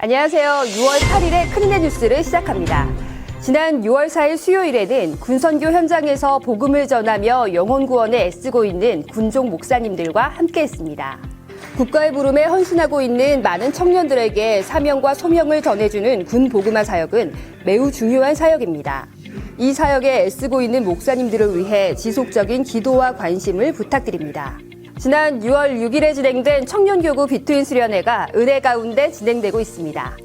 안녕하세요. 6월 8일에 큰일의 뉴스를 시작합니다. 지난 6월 4일 수요일에는 군선교 현장에서 복음을 전하며 영혼 구원에 애쓰고 있는 군종 목사님들과 함께했습니다. 국가의 부름에 헌신하고 있는 많은 청년들에게 사명과 소명을 전해주는 군 복음화 사역은 매우 중요한 사역입니다. 이 사역에 애쓰고 있는 목사님들을 위해 지속적인 기도와 관심을 부탁드립니다. 지난 6월 6일에 진행된 청년교구 비트윈 수련회가 은혜 가운데 진행되고 있습니다.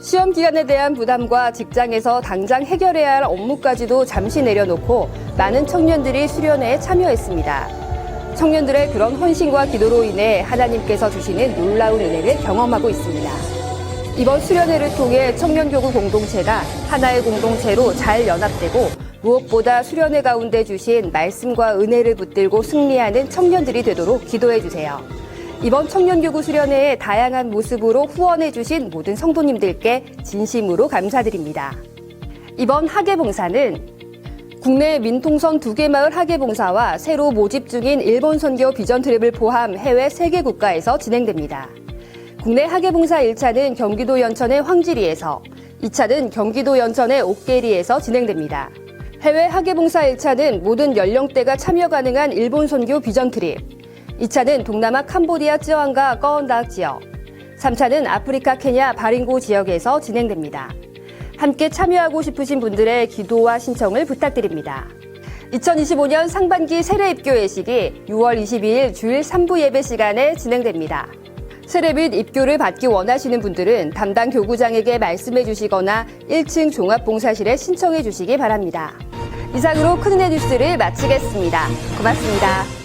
시험 기간에 대한 부담과 직장에서 당장 해결해야 할 업무까지도 잠시 내려놓고 많은 청년들이 수련회에 참여했습니다. 청년들의 그런 헌신과 기도로 인해 하나님께서 주시는 놀라운 은혜를 경험하고 있습니다. 이번 수련회를 통해 청년교구 공동체가 하나의 공동체로 잘 연합되고 무엇보다 수련회 가운데 주신 말씀과 은혜를 붙들고 승리하는 청년들이 되도록 기도해 주세요. 이번 청년교구 수련회의 다양한 모습으로 후원해 주신 모든 성도님들께 진심으로 감사드립니다. 이번 학예봉사는 국내 민통선 두 개 마을 학예봉사와 새로 모집 중인 일본 선교 비전 트립을 포함 해외 세 개 국가에서 진행됩니다. 국내 학예봉사 1차는 경기도 연천의 황지리에서, 2차는 경기도 연천의 옥계리에서 진행됩니다. 해외 학예봉사 1차는 모든 연령대가 참여 가능한 일본 선교 비전 트립, 2차는 동남아 캄보디아 쯔왕과 꺼언다악 지역, 3차는 아프리카 케냐 바링고 지역에서 진행됩니다. 함께 참여하고 싶으신 분들의 기도와 신청을 부탁드립니다. 2025년 상반기 세례 입교 예식이 6월 22일 주일 3부 예배 시간에 진행됩니다. 세례 및 입교를 받기 원하시는 분들은 담당 교구장에게 말씀해 주시거나 1층 종합봉사실에 신청해 주시기 바랍니다. 이상으로 큰은혜 뉴스를 마치겠습니다. 고맙습니다.